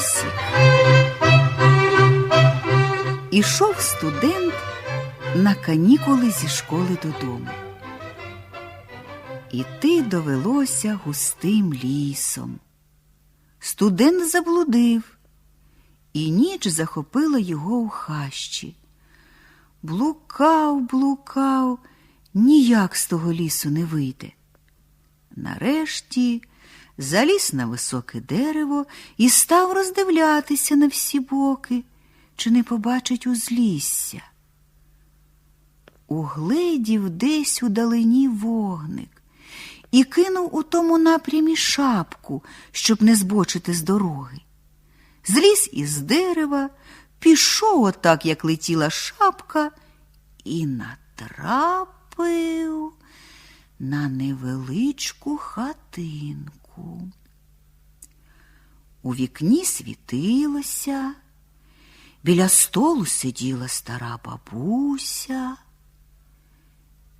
Яносік. Ішов студент на канікули зі школи додому. Іти довелося густим лісом. Студент заблудив, і ніч захопила його у хащі. Блукав, блукав, ніяк з того лісу не вийде. Нарешті заліз на високе дерево і став роздивлятися на всі боки, чи не побачить узлісся. Угледів десь у далині вогник і кинув у тому напрямі шапку, щоб не збочити з дороги. Зліз із дерева, пішов отак, як летіла шапка, і натрапив на невеличку хатинку. У вікні світилося, біля столу сиділа стара бабуся.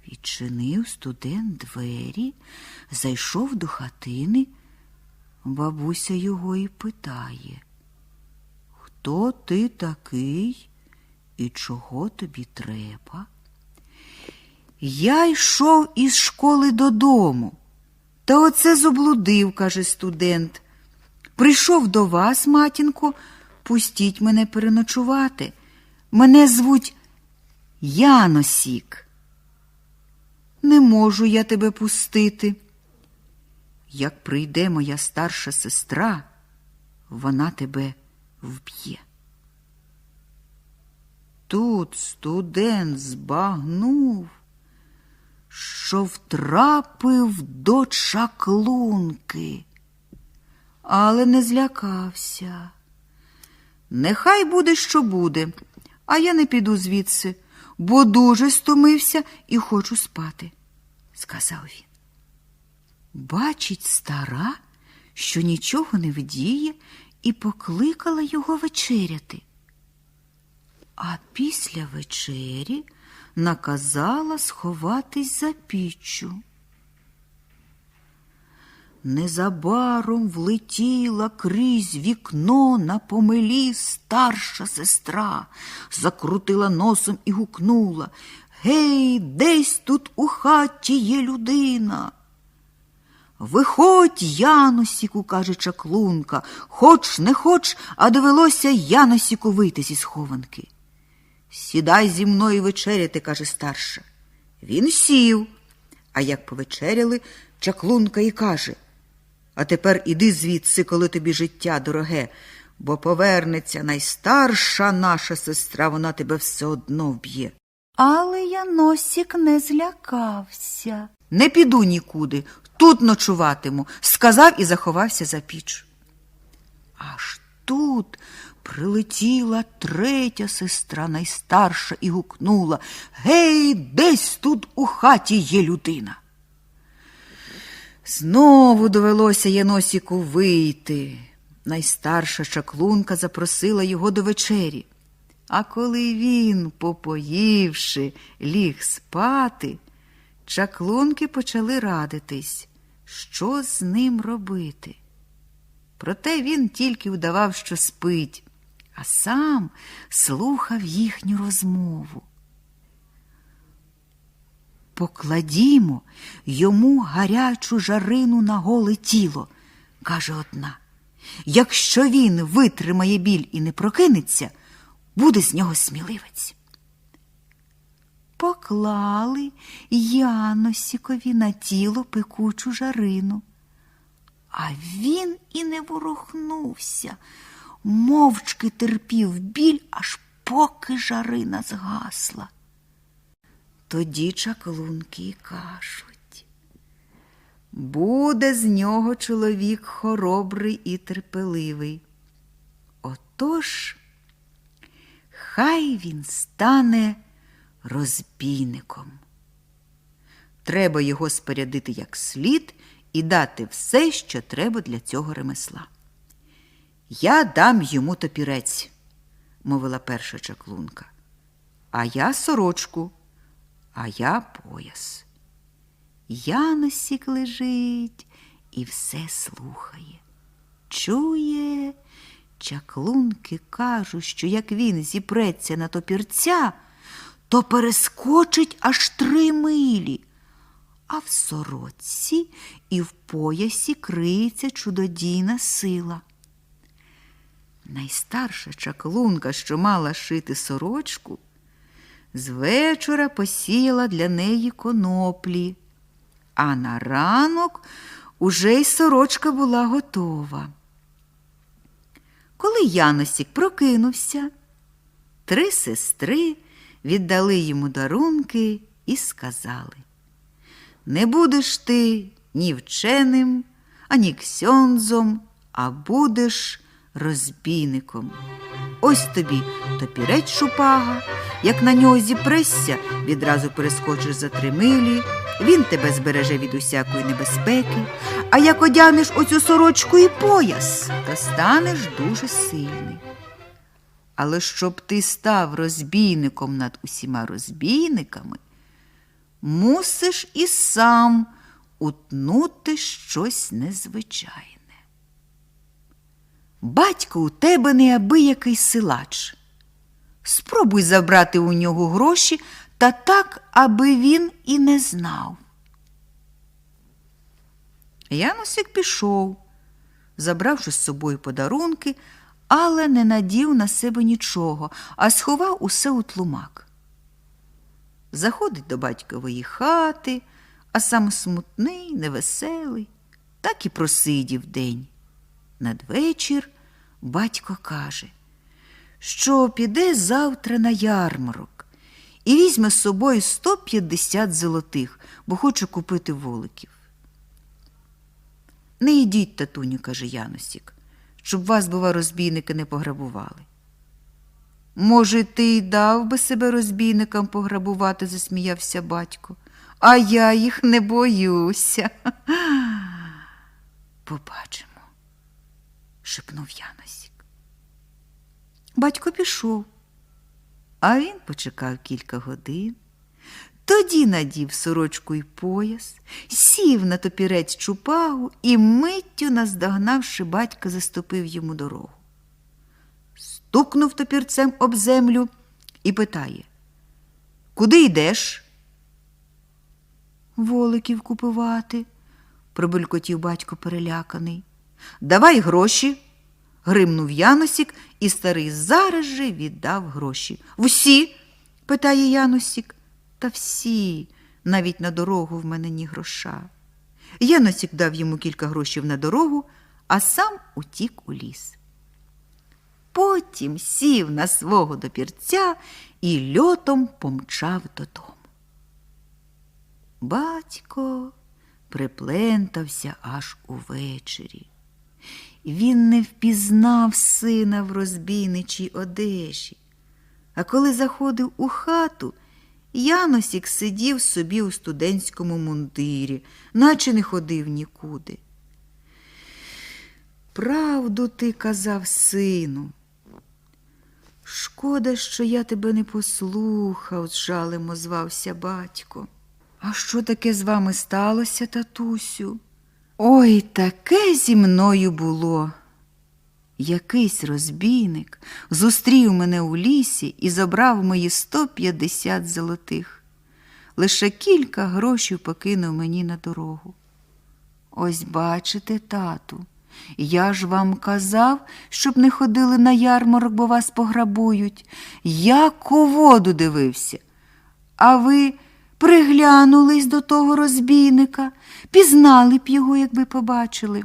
Відчинив студент двері, зайшов до хатини. Бабуся його і питає, хто ти такий і чого тобі треба? Я йшов із школи додому, та оце зоблудив, каже студент. Прийшов до вас, матінко, пустіть мене переночувати. Мене звуть Яносік. Не можу я тебе пустити. Як прийде моя старша сестра, вона тебе вб'є. Тут студент збагнув, що втрапив до чаклунки, але не злякався. Нехай буде, що буде, а я не піду звідси, бо дуже стомився і хочу спати, сказав він. Бачить стара, що нічого не вдіє, і покликала його вечеряти. А після вечері наказала сховатись за піччю. Незабаром влетіла крізь вікно на помилі старша сестра, закрутила носом і гукнула Гей, десь тут у хаті є людина. Виходь, Яносіку, каже чаклунка, хоч не хоч, а довелося Яносіку вийти зі схованки. Сідай зі мною вечеряти, каже старша. Він сів, а як повечеряли, чаклунка і каже А тепер іди звідси, коли тобі життя дороге, бо повернеться найстарша наша сестра, вона тебе все одно вб'є. Але Яносік не злякався. Не піду нікуди, тут ночуватиму, сказав і заховався за піч. Аж тут прилетіла третя сестра найстарша і гукнула Гей, десь тут у хаті є людина. Знову довелося Яносіку вийти. Найстарша чаклунка запросила його до вечері. А коли він, попоївши, ліг спати, чаклунки почали радитись, що з ним робити. Проте він тільки вдавав, що спить, а сам слухав їхню розмову. Покладімо йому гарячу жарину на голе тіло, каже одна. Якщо він витримає біль і не прокинеться, буде з нього сміливець. Поклали Яносікові на тіло пекучу жарину, а він і не ворухнувся, мовчки терпів біль, аж поки жарина згасла. Тоді чаклунки кажуть, буде з нього чоловік хоробрий і терпеливий. Отож, хай він стане розбійником. Треба його спорядити як слід і дати все, що треба для цього ремесла. Я дам йому топірець, мовила перша чаклунка, а я сорочку, а я пояс. Яносік лежить і все слухає. Чує, Чаклунки кажуть, що як він зіпреться на топірця, то перескочить аж три милі. А в сорочці і в поясі криється чудодійна сила. Найстарша чаклунка, що мала шити сорочку, з вечора посіяла для неї коноплі, а на ранок уже й сорочка була готова. Коли Яносік прокинувся, три сестри віддали йому дарунки і сказали Не будеш ти ні вченим, ані ксьонзом, а будеш розбійником. Ось тобі топірець шупага, як на нього зіпресся, відразу перескочиш за три милі, він тебе збереже від усякої небезпеки, а як одягнеш оцю сорочку і пояс, то станеш дуже сильний. Але щоб ти став розбійником над усіма розбійниками, мусиш і сам утнути щось незвичайне. Батько у тебе неабиякий силач. Спробуй забрати у нього гроші та так, аби він і не знав. Янусик пішов, забравши з собою подарунки, але не надів на себе нічого, а сховав усе у тлумак. Заходить до батькової хати, а сам смутний, невеселий, так і просидів день. Надвечір батько каже, що піде завтра на ярмарок і візьме з собою 150 золотих, бо хоче купити воликів. Не йдіть, татуню, каже Яносік, щоб вас, бува, розбійники не пограбували. Може, ти й дав би себе розбійникам пограбувати, засміявся батько, а я їх не боюся. Побачимо шепнув Яносік. Батько пішов, а він почекав кілька годин, тоді надів сорочку й пояс, сів на топірець чупагу і миттю, наздогнавши батька, заступив йому дорогу. Стукнув топірцем об землю і питає Куди йдеш? Воликів купувати, пробулькотів батько переляканий. Давай гроші. гримнув Яносік, і старий зараз же віддав гроші. Всі? питає Яносік. Та всі, навіть на дорогу в мене ні гроша. Яносік дав йому кілька грошей на дорогу, а сам утік у ліс. Потім сів на свого допірця і льотом помчав додому. Батько приплентався аж увечері. Він не впізнав сина в розбійничій одежі. А коли заходив у хату, Яносік сидів собі у студентському мундирі, наче не ходив нікуди. Правду ти казав, сину. Шкода, що я тебе не послухав, з жалем озвався батько. А що таке з вами сталося, татусю? Ой, таке зі мною було. Якийсь розбійник зустрів мене у лісі і забрав мої 150 золотих. Лише кілька грошей покинув мені на дорогу. Ось бачите, тату, я ж вам казав, щоб не ходили на ярмарок, бо вас пограбують. Як у воду дивився. А ви приглянулись до того розбійника, пізнали б його, якби побачили.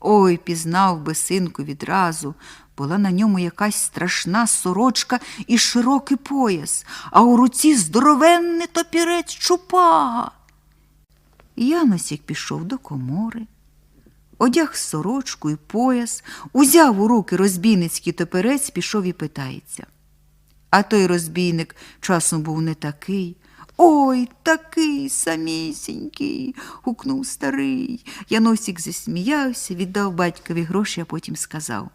Ой, пізнав би синку відразу. Була на ньому якась страшна сорочка і широкий пояс, а у руці здоровенний топірець чупага. Яносік пішов до комори, одяг сорочку і пояс, узяв у руки розбійницький топірець, пішов і питається. А той розбійник часом був не такий. Ой, такий самісінький. гукнув старий. Яносік засміявся, віддав батькові гроші, а потім сказав.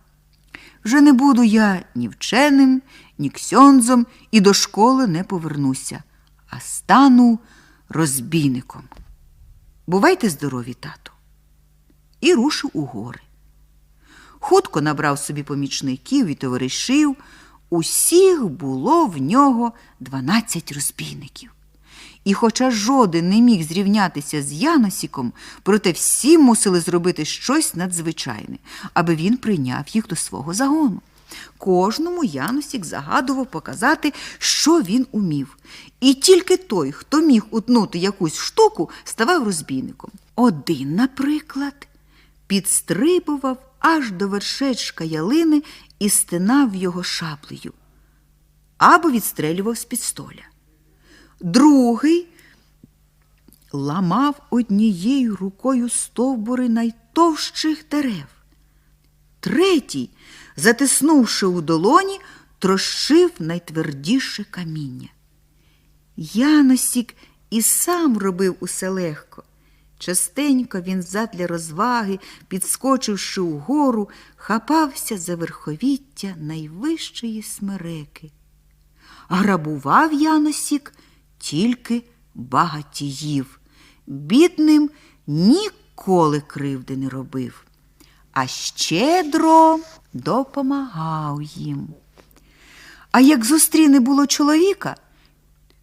Вже не буду я ні вченим, ні ксьонзом і до школи не повернуся, а стану розбійником. Бувайте здорові, тату. І рушив у гори. хутко набрав собі помічників і товаришів. Усіх було в нього дванадцять розбійників. І хоча жоден не міг зрівнятися з Яносіком, проте всі мусили зробити щось надзвичайне, аби він прийняв їх до свого загону. Кожному Яносік загадував показати, що він умів. І тільки той, хто міг утнути якусь штуку, ставав розбійником. Один, наприклад, підстрибував аж до вершечка ялини і стинав його шаблею або відстрелював з пістоля. Другий ламав однією рукою стовбури найтовщих дерев. Третій, затиснувши у долоні, трощив найтвердіше каміння. Яносік і сам робив усе легко. Частенько він задля розваги, підскочивши угору, хапався за верховіття найвищої смереки. Грабував Яносік тільки багатіїв. Бідним ніколи кривди не робив, а щедро допомагав їм. А як зустріне було чоловіка,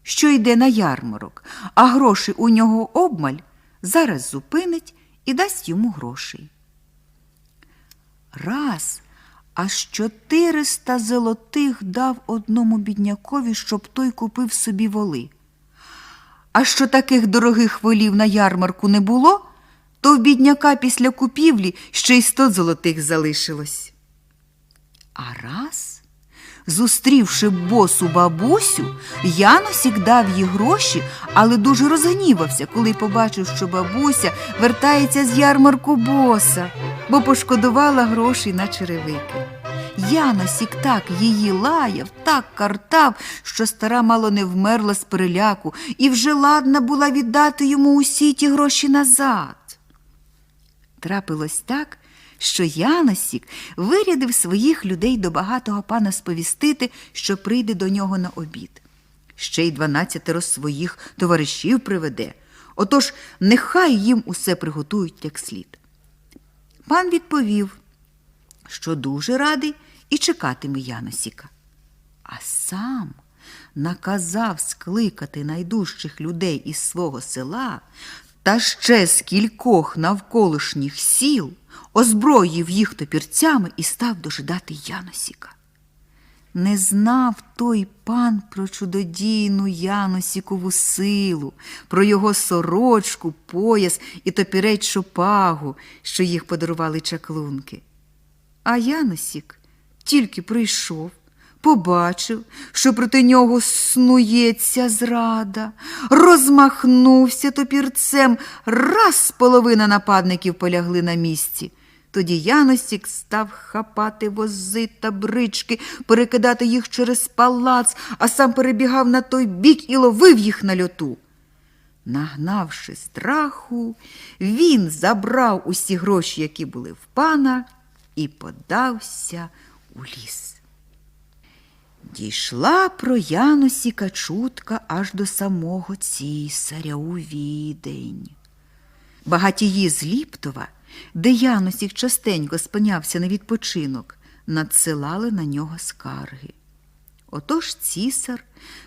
що йде на ярмарок, а грошей у нього обмаль, зараз зупинить і дасть йому грошей. Раз аж чотириста золотих дав одному біднякові, щоб той купив собі воли. А що таких дорогих волів на ярмарку не було, то в бідняка після купівлі ще й сто золотих залишилось. А раз, зустрівши босу бабусю, Яносік дав їй гроші, але дуже розгнівався, коли побачив, що бабуся вертається з ярмарку боса, бо пошкодувала грошей на черевики. Яносік так її лаяв, так картав, що стара мало не вмерла з переляку і вже ладна була віддати йому усі ті гроші назад. Трапилось так, що Яносік вирядив своїх людей до багатого пана сповістити, що прийде до нього на обід. Ще й дванадцятеро своїх товаришів приведе. Отож, нехай їм усе приготують як слід. Пан відповів, що дуже радий і чекатиме Яносіка. А сам наказав скликати найдужчих людей із свого села та ще з кількох навколишніх сіл, озброїв їх топірцями і став дожидати Яносіка. Не знав той пан про чудодійну Яносікову силу, про його сорочку, пояс і топірець шопагу, що їх подарували чаклунки. А Яносік тільки прийшов, побачив, що проти нього снується зрада, розмахнувся топірцем, раз половина нападників полягли на місці. Тоді Яносік став хапати вози та брички, перекидати їх через палац, а сам перебігав на той бік і ловив їх на льоту. Нагнавши страху, він забрав усі гроші, які були в пана, і подався у ліс. Дійшла про Яносіка чутка аж до самого цісаря у відень. Багатії з Ліптова, де Яносік частенько спинявся на відпочинок, надсилали на нього скарги. Отож цісар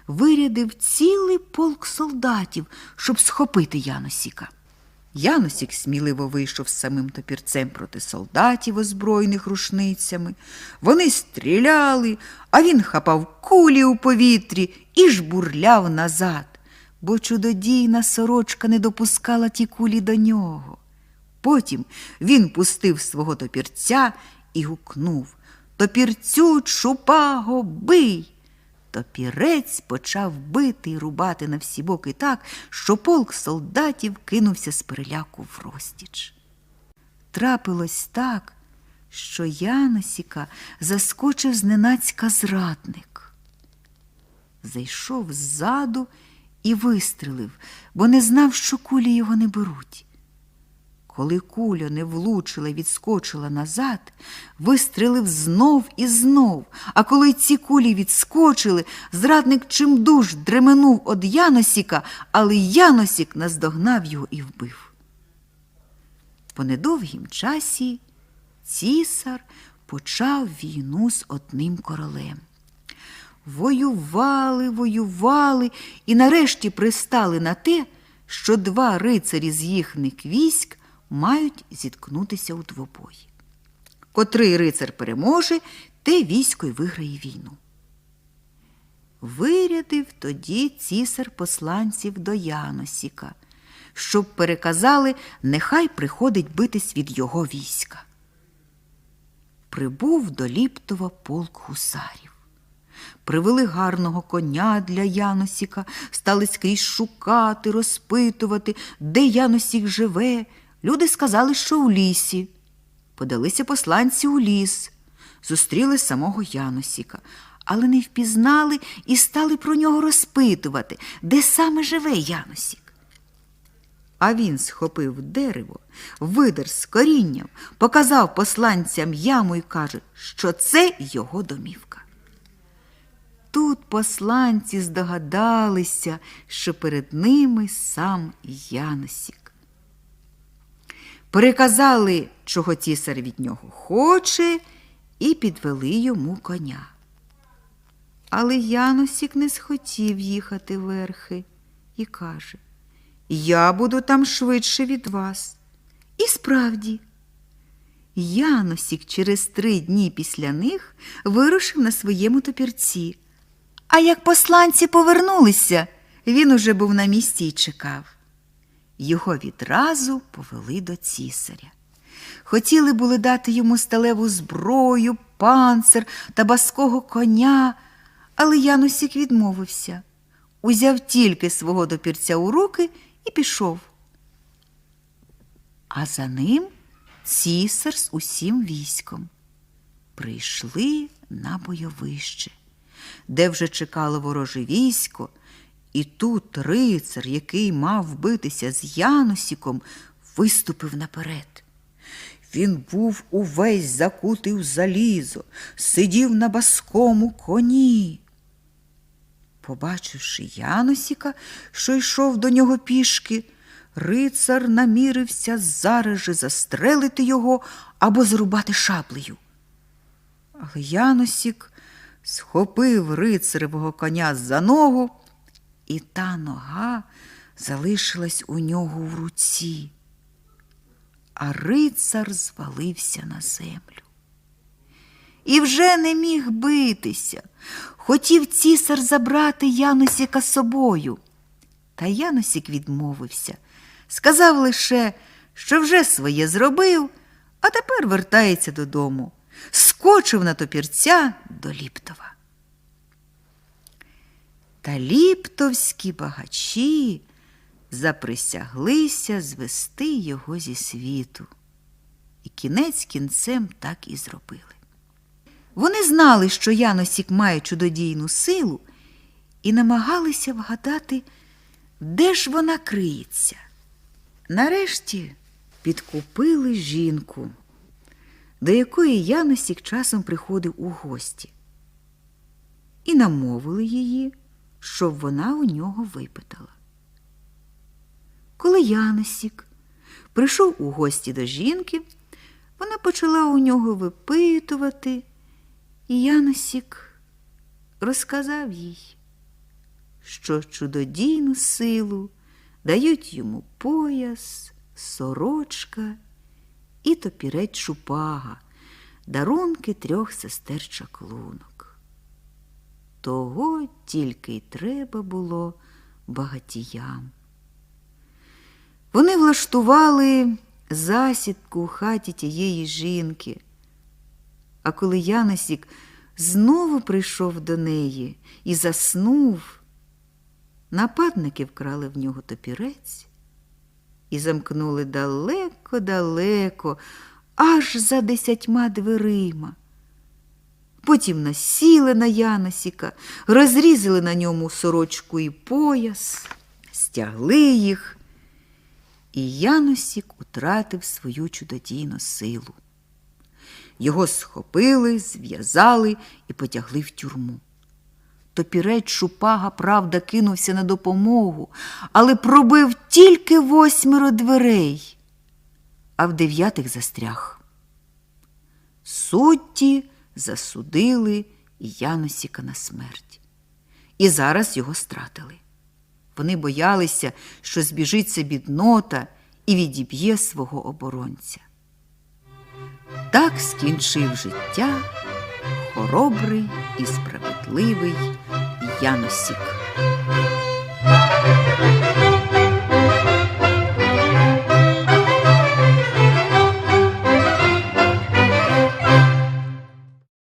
вирядив цілий полк солдатів, щоб схопити Яносіка. Яносік сміливо вийшов з самим топірцем проти солдатів, озброєних рушницями. Вони стріляли, а він хапав кулі у повітрі і жбурляв назад, бо чудодійна сорочка не допускала ті кулі до нього. Потім він пустив свого топірця і гукнув Топірцю, чупаго, бий! Топірець почав бити й рубати на всі боки так, що полк солдатів кинувся з переляку в розтіч. Трапилось так, що Яносіка заскочив зненацька зрадник. Зайшов ззаду і вистрелив, бо не знав, що кулі його не беруть. Коли куля не влучила відскочила назад, вистрелив знов і знов. А коли ці кулі відскочили, зрадник чимдуж дременув од Яносіка, але Яносік наздогнав його і вбив. По недовгім часі цісар почав війну з одним королем. Воювали, воювали і нарешті пристали на те, що два рицарі з їхніх військ мають зіткнутися у двобої. Котрий рицар переможе, те військо й виграє війну. Вирядив тоді цісар посланців до Яносіка, щоб переказали, нехай приходить битись від його війська. Прибув до Ліптова полк гусарів. Привели гарного коня для Яносіка, стали скрізь шукати, розпитувати, де Яносік живе. Люди сказали, що у лісі. Подалися посланці у ліс, зустріли самого Яносіка, але не впізнали і стали про нього розпитувати, де саме живе Яносік. А він схопив дерево, видер з корінням, показав посланцям яму і каже, що це його домівка. Тут посланці здогадалися, що перед ними сам Яносік. Переказали, чого цісар від нього хоче, і підвели йому коня. Але Яносік не схотів їхати верхи і каже Я буду там швидше від вас. І справді, Яносік через три дні після них вирушив на своєму топірці. А як посланці повернулися, він уже був на місці і чекав. Його відразу повели до цісаря. Хотіли були дати йому сталеву зброю, панцир та баского коня, але Янусік відмовився, узяв тільки свого допірця у руки і пішов. А за ним цісар з усім військом. Прийшли на бойовище, де вже чекало вороже військо, і тут рицар, який мав битися з Яносіком, виступив наперед. Він був увесь закутий в залізо, сидів на баскому коні. Побачивши Яносіка, що йшов до нього пішки, рицар намірився зараз же застрелити його або зрубати шаблею. Але Яносік схопив рицаревого коня за ногу, і та нога залишилась у нього в руці, а рицар звалився на землю. І вже не міг битися. Хотів цісар забрати Яносіка собою. Та Яносік відмовився, сказав лише, що вже своє зробив, а тепер вертається додому. Скочив на топірця до Ліптова. Та ліптовські багачі заприсяглися звести його зі світу. І кінець кінцем так і зробили. Вони знали, що Яносік має чудодійну силу, і намагалися вгадати, де ж вона криється. Нарешті підкупили жінку, до якої Яносік часом приходив у гості, і намовили її, щоб вона у нього випитала. Коли Яносік прийшов у гості до жінки, вона почала у нього випитувати. І Яносік розказав їй, що чудодійну силу дають йому пояс, сорочка і топірець шупага, дарунки трьох сестер чаклунок. Того тільки й треба було багатіям. Вони влаштували засідку у хаті тієї жінки. А коли Яносік знову прийшов до неї і заснув, нападники вкрали в нього топірець і замкнули далеко-далеко, аж за десятьма дверима. Потім насіли на Яносіка, розрізали на ньому сорочку і пояс, стягли їх, і Яносік утратив свою чудодійну силу. Його схопили, зв'язали і потягли в тюрму. Топірець шупага, правда, кинувся на допомогу, але пробив тільки восьмеро дверей, а в дев'ятих застряг. судді засудили Яносіка на смерть. І зараз його стратили. Вони боялися, що збіжиться біднота і відіб'є свого оборонця. Так скінчив життя хоробрий і справедливий Яносік.